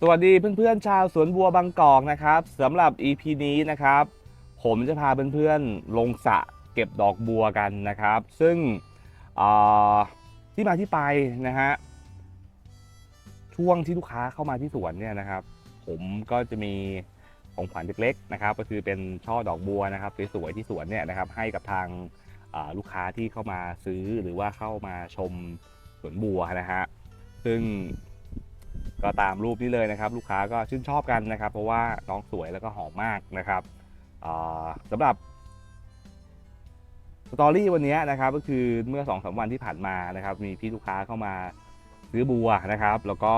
สวัสดีเพื่อนๆชาวสวนบัวบางกอกนะครับสำหรับ EP นี้นะครับ ผมจะพาเพื่อนๆลงสระเก็บดอกบัวกันนะครับ ซึ่งที่มาที่ไปนะฮะช่วงที่ลูกค้าเข้ามาที่สวนเนี่ยนะครับ ผมก็จะมีของขวัญเล็กๆนะครับ ก็คือเป็นช่อดอกบัวนะครับสวยๆที่สวนเนี่ยนะครับให้กับทางลูกค้าที่เข้ามาซื้อหรือว่าเข้ามาชมสวนบัวนะฮะซึ่ง ก็ตามรูปนี้เลยนะครับ ลูกค้าก็ชื่นชอบกันนะครับ เพราะว่าน้องสวยแล้วก็หอมมากนะครับอ่าสำหรับสตอรี่วันนี้นะครับก็คือเมื่อ2อสวันที่ผ่านมานะครับ มีพี่ลูกค้าเข้ามาซื้อบัวนะครับ แล้วก็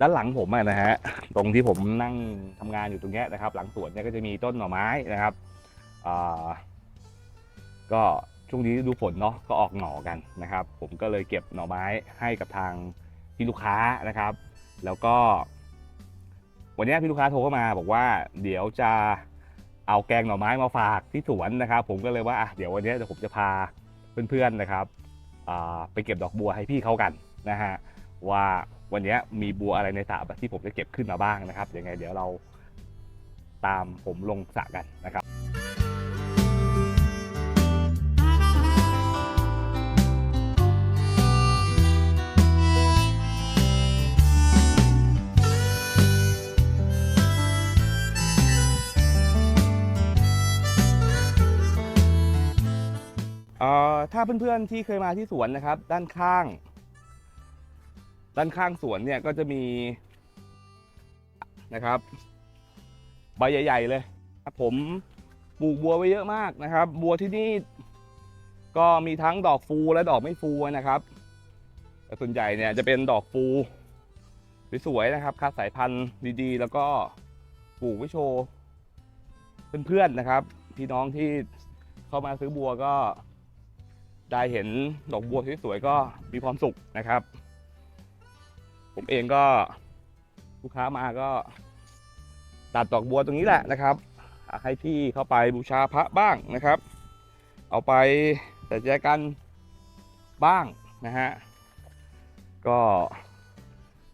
ด้านหลังผมนะฮะตรงที่ผมนั่งทำงานอยู่ตรงนี้นะครับ หลังสวนเนี่ยก็จะมีต้นหน่อไม้นะครับก็ช่วงนี้ดูฝนเนาะก็ออกหน่อกันนะครับ ผมก็เลยเก็บหน่อไม้ให้กับทางพี่ลูกค้านะครับ แล้วก็ วันนี้พี่ลูกค้าโทรเข้ามาบอกว่า เดี๋ยวจะเอาแกงหน่อไม้มาฝากที่สวนนะครับ ผมก็เลยว่าอะเดี๋ยววันนี้เดี๋ยวผมจะพาเพื่อนๆนะครับไปเก็บดอกบัวให้พี่เขากันนะฮะว่าวันนี้มีบัวอะไรในสระที่ผมจะเก็บขึ้นมาบ้างนะครับยังไงเดี๋ยวเราตามผมลงสระกันนะครับ ถ้าเพื่อนๆที่เคยมาที่สวนนะครับ ด้านข้าง ด้านข้างสวนเนี่ยก็จะมีนะครับใบใหญ่ ๆ เลยผมปลูกบัวไว้เยอะมากนะครับ บัวที่นี่ก็มีทั้งดอกฟูและดอกไม่ฟูนะครับแต่ส่วนใหญ่เนี่ยจะเป็นดอกฟูสวยๆนะครับคัดสายพันธุ์ดีๆ แล้วก็ปลูกไว้โชว์เพื่อนๆนะครับ พี่น้องที่เข้ามาซื้อบัวก็ ได้เห็นดอกบัวสวยๆก็มีความสุขนะครับ ผมเองก็ลูกค้ามาก็ ตัดดอกบัวตรงนี้แหละนะครับ ให้พี่เข้าไปบูชาพระบ้างนะครับ เอาไปแต่แจกันบ้างนะฮะก็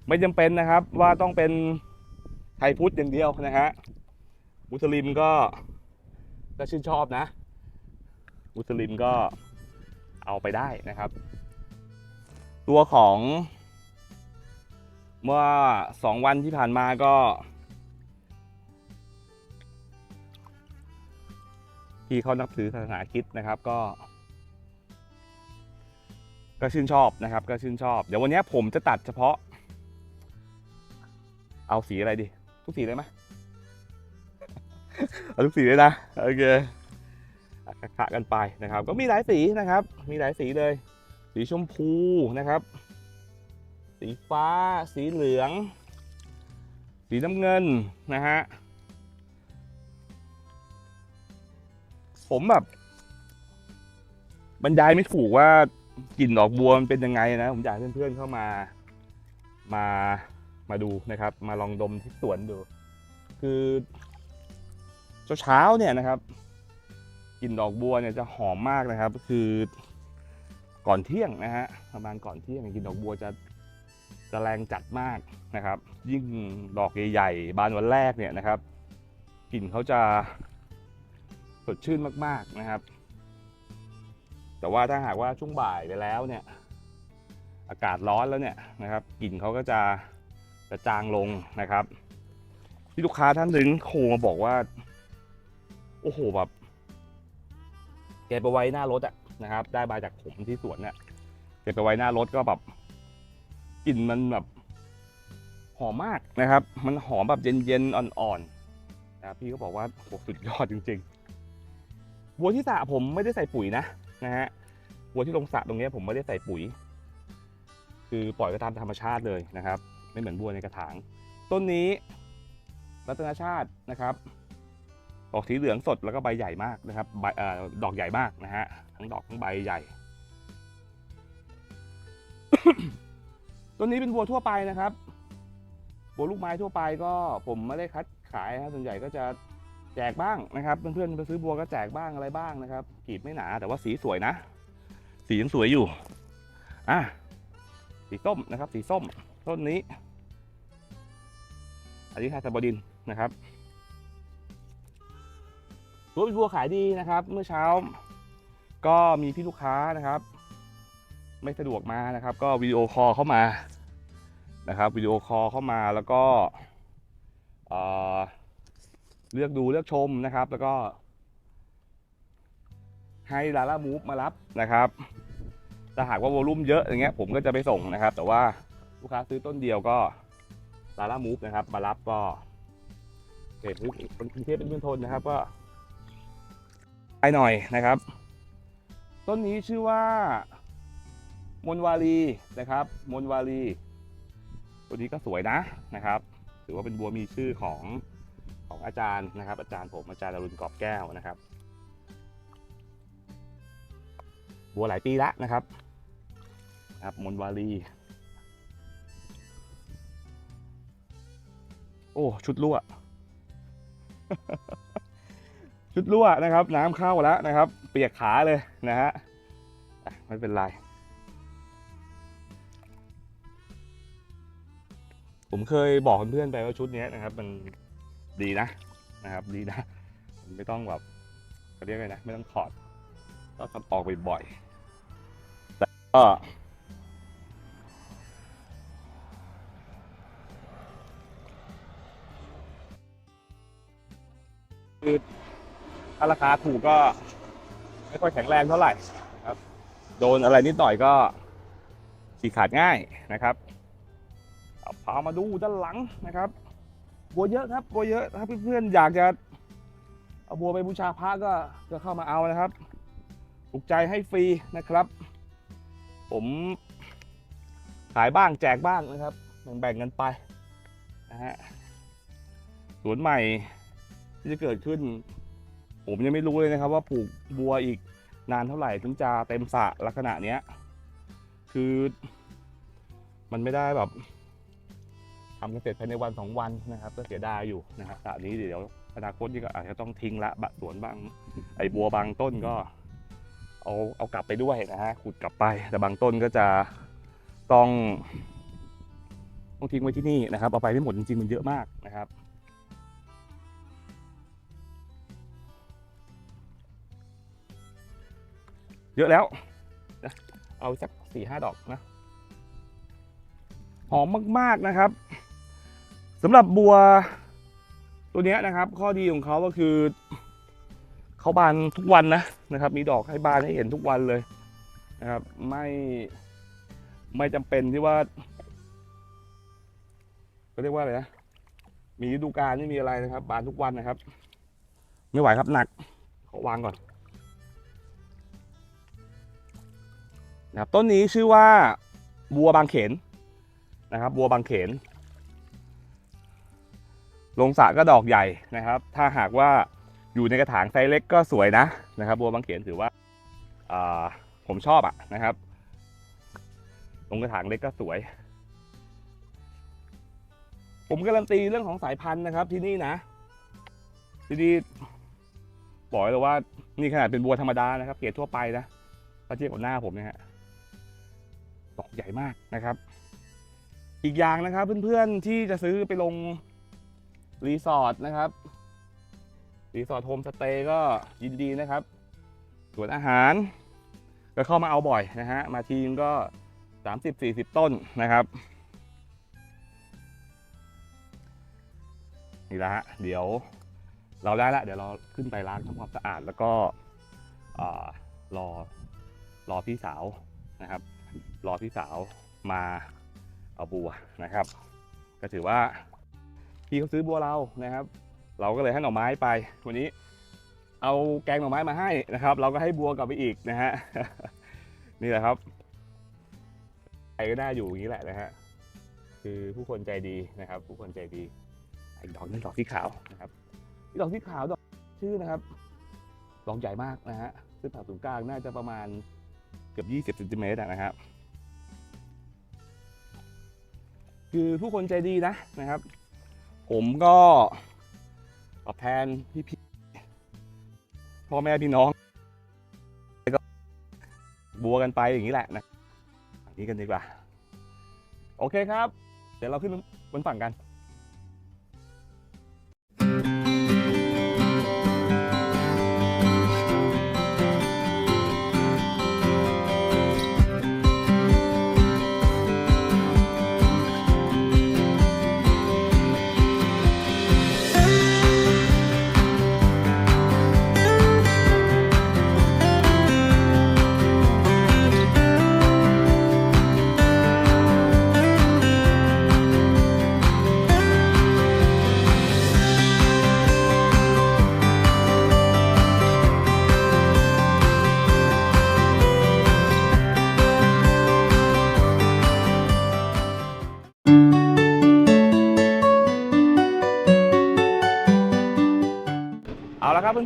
ไม่จำเป็นนะครับว่าต้องเป็นไทยพุทธอย่างเดียวนะฮะมุสลิมก็ก็ชื่นชอบนะ มุสลิมก็ เอาไปได้นะครับ ตัวของ เมื่อสองวันที่ผ่านมาก็ ที่เขานับถือศาสนาคริดนะครับก็ ก็ชื่นชอบนะครับ ก็ชื่นชอบ เดี๋ยววันนี้ผมจะตัดเฉพาะ เอาสีอะไรดี ทุกสีเลยไหมเอาทุกสีเลยนะ โอเค ขะกันไปนะครับ ก็มีหลายสีนะครับ มีหลายสีเลย สีชมพูนะครับ สีฟ้า สีเหลือง สีน้ำเงินนะฮะผมแบบบรรยายไม่ถูกว่ากลิ่นดอกบัวมันเป็นยังไงนะ ผมอยากให้เพื่อนๆเข้ามามามาดูนะครับ มาลองดมที่สวนดู คือเช้าๆเนี่ยนะครับ ลิ่นดอกบัวเนี่ยจะหอมมากนะครับ คือก่อนเที่ยงนะฮะประมาณก่อนเที่ยงกลิ่นดอกบัวจะจะแรงจัดมากนะครับ ยิ่งดอกใหญ่ๆบานวันแรกเนี่ยนะครับกลิ่นเขาจะสดชื่นมากๆนะครับ แต่ว่าถ้าหากว่าช่วงบ่ายไปแล้วเนี่ยอากาศร้อนแล้วเนี่ยนะครับกลิ่นเขาก็จะจะจางลงนะครับ ที่ลูกค้าท่านหนึ่งโทรมาบอกว่า โอ้โหแบบ แกไปไว้หน้ารถอะนะครับ ได้มาจากผมที่สวนเนี่ยแกไปไว้หน้ารถก็แบบกลิ่นมันแบบหอมมากนะครับ มันหอมแบบเย็นๆอ่อนๆนะครับพี่ก็บอกว่าโหสุดยอดจริงๆบัวที่สระผมไม่ได้ใส่ปุ๋ยนะนะฮะบัวที่ลงสระตรงเนี้ยผมไม่ได้ใส่ปุ๋ย คือปล่อยก็ตามธรรมชาติเลยนะครับ ไม่เหมือนบัวในกระถาง ต้นนี้รัตนชาตินะครับ ออกสีเหลืองสดแล้วก็ใบใหญ่มากนะครับใบเอ่อดอกใหญ่มากนะฮะทั้งดอกทั้งใบใหญ่ต้นนี้เป็นบัวทั่วไปนะครับบัวลูกไม้ทั่วไปก็ผมไม่ได้คัดขายนะครับส่วนใหญ่ก็จะแจกบ้างนะครับ เพื่อนๆไปซื้อบัวก็แจกบ้างอะไรบ้างนะครับกรีบไม่หนา แต่ว่าสีสวยนะ สียังสวยอยู่อะสีส้มนะครับ สีส้มต้นนี้อันนี้ทาสบดินนะครับ รถบัวขายดีนะครับ เมื่อเช้า ก็มีพี่ลูกค้านะครับ ไม่สะดวกมานะครับ ก็วิดีโอคอลเข้ามานะครับวิดีโอคอลเข้ามาแล้วก็เอ่อเลือกดูเลือกชมนะครับ แล้วก็ ให้ลาล่ามูฟมารับนะครับถ้าหากว่าวอลลุ่มเยอะอย่างเงี้ยผมก็จะไปส่งนะครับ แต่ว่าลูกค้าซื้อต้นเดียวก็ลาล่ามูฟนะครับ มารับก็เศษเป็นกรุงเทพเป็นเมืองทนนะครับ ก็ ไปหน่อยนะครับ ต้นนี้ชื่อว่ามนวาลีนะครับ มนวาลีตัวนี้ก็สวยนะนะครับ ถือว่าเป็นบัวมีชื่อของของอาจารย์นะครับ อาจารย์ผมอาจารย์อรุณกอบแก้วนะครับ บัวหลายปีแล้วนะครับนะครับมนวาลีโอ้ ชุดรั่ว ชุดรั่วนะครับ น้ำเข้าแล้วนะครับ เปียกขาเลยนะฮะไม่เป็นไร ผมเคยบอกเพื่อนๆไปว่าชุดนี้นะครับ มันดีนะนะครับ ดีนะไม่ต้องแบบเขาเรียกไงนะ ไม่ต้องถอดก็ทำออกบ่อยๆแต่ก็คือ ถ้าราคาถูกก็ ไม่ค่อยแข็งแรงเท่าไหร่นะครับ โดนอะไรนิดหน่อยก็ฉีกขาดง่ายนะครับเอาพามาดูด้านหลังนะครับ บัวเยอะครับ บัวเยอะถ้าเพื่อนๆอยากจะเอาบัวไปบูชาพระก็ก็เข้ามาเอานะครับถูกใจให้ฟรีนะครับ ผมขายบ้างแจกบ้างนะครับแบ่งๆกันไปนะฮะสวนใหม่ที่จะเกิดขึ้น ผมยังไม่รู้เลยนะครับ ว่าปลูกบัวอีกนานเท่าไหร่ถึงจะเต็มสระลักษณะเนี้ย คือ มันไม่ได้แบบทำกันเสร็จภายในวันสองวันนะครับ ก็เสียดายอยู่นะครับสระนี้เดี๋ยวอนาคตนี่ก็อาจจะต้องทิ้งละบะสวนบาง ไอ้บัวบางต้นก็ เอาเอากลับไปด้วยนะฮะขุดกลับไปแต่บางต้นก็จะต้องต้องทิ้งไว้ที่นี่นะครับ เอาไปไม่หมดจริงๆมันเยอะมากนะครับ เยอะแล้วนะเอาสักสี่ห้าดอกนะ หอมมากๆนะครับสำหรับบัวตัวเนี้ยนะครับ ข้อดีของเขาก็คือเขาบานทุกวันนะนะครับ มีดอกให้บานให้เห็นทุกวันเลยนะครับ ไม่ไม่จำเป็นที่ว่าเขาเรียกว่าอะไรนะมีฤดูกาลไม่มีอะไรนะครับ บานทุกวันนะครับ ไม่ไหวครับหนักขอวางก่อน นะครับต้นนี้ชื่อว่าบัวบางเขนนะครับ บัวบางเขน ลงสระก็ดอกใหญ่นะครับ ถ้าหากว่าอยู่ในกระถางไซส์เล็กก็สวยนะนะครับ บัวบางเขนถือว่าาผมชอบอะนะครับ ลงกระถางเล็กก็สวย ผมการันตีเรื่องของสายพันธุ์นะครับที่นี่นะ ที่นี่บอกเลยว่านี่ขนาดเป็นบัวธรรมดานะครับ เกรดทั่วไปนะถ้าเทียบกับหน้าผมเนี่ยฮะ ใหญ่มากนะครับ อีกอย่างนะครับเพื่อนๆที่จะซื้อไปลงรีสอร์ทนะครับรีสอร์ทโฮมสเตย์ก็ยินดีนะครับส่วนอาหาร ก็เข้ามาเอาบ่อยนะฮะมาทีมก็ 30-40 ต้นนะครับนี่ละฮะเดี๋ยวเราได้ละเดี๋ยวเราขึ้นไปล้างทำความสะอาดแล้วก็อรอรอพี่สาวนะครับ รอพี่สาวมาเอาบัวนะครับ ก็ถือว่าพี่เขาซื้อบัวเรานะครับ เราก็เลยให้หน่อไม้ไป วันนี้เอาแกงหน่อไม้มาให้นะครับ เราก็ให้บัวกลับไปอีกนะฮะนี่แหละครับใครก็ได้อยู่อย่างนี้แหละนะฮะคือผู้คนใจดีนะครับ ผู้คนใจดีอีกดอกนึงดอกที่ขาวนะครับอีกดอกที่ขาวดอกชื่อนะครับดอกใหญ่มากนะฮะซึ่งผ่าศูนย์กลางน่าจะประมาณเกือบ 20เซนติเมตรนะครับ คือผู้คนใจดีนะนะครับ ผมก็ตอบแทนพี่พี่พ่อแม่พี่น้องแล้วก็บัวกันไปอย่างนี้แหละนะนี่กันดีกว่า โอเคครับ เดี๋ยวเราขึ้นบนฝั่งกัน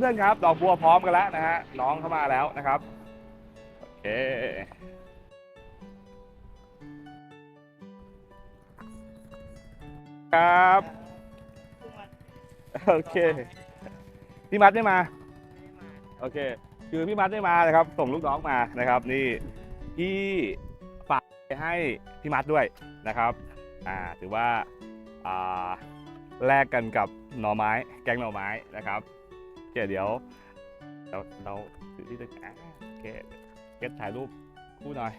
พื่อนๆครับ ดอกบัวพร้อมกันแล้วนะฮะน้องเข้ามาแล้วนะครับโอเคครับโอเคพี่มัดไม่มาโอเค คือพี่มัดไม่มานะครับ ส่งลูกน้องมานะครับ นี่พี่ฝากให้พี่มัดด้วยนะครับอ่าถือว่าอ่าแลกกันกับหน่อไม้ แกงหน่อไม้นะครับ โอเคเดี๋ยวเราเราถือที่ตึกอ่าโอเคเก็ถ่ายรูปคู่หน่อย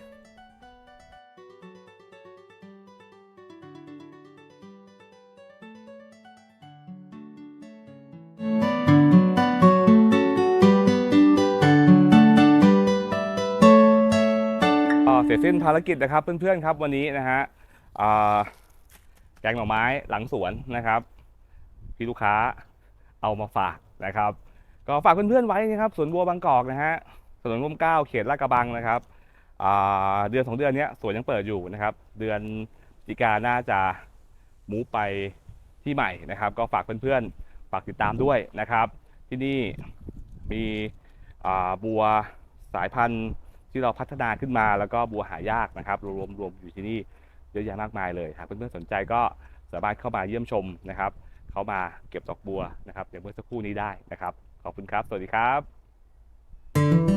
เสร็จสิ้นภารกิจนะครับเพื่อนๆครับวันนี้นะฮะแกงหน่อไม้หลังสวนนะครับ พี่ลูกค้าเอามาฝาก นะครับก็ฝากเพื่อนๆไว้นะครับสวนบัวบางกอกนะฮะถนนร่มเก้าเขตลาดกระบังนะครับเดือนสองเดือนนี้สวนยังเปิดอยู่นะครับ เดือนพฤศจิกาน่าจะมูไปที่ใหม่นะครับ ก็ฝากเพื่อนๆฝากติดตามด้วยนะครับ ที่นี่มีบัวสายพันธุ์ที่เราพัฒนาขึ้นมาแล้วก็บัวหายากนะครับ รวมรวมอยู่ที่นี่เยอะแยะมากมายเลยหากเพื่อนๆสนใจก็สามารถเข้ามาเยี่ยมชมนะครับ เขามาเก็บดอกบัวนะครับอย่างเมื่อสักครู่นี้ได้นะครับ ขอบคุณครับ สวัสดีครับ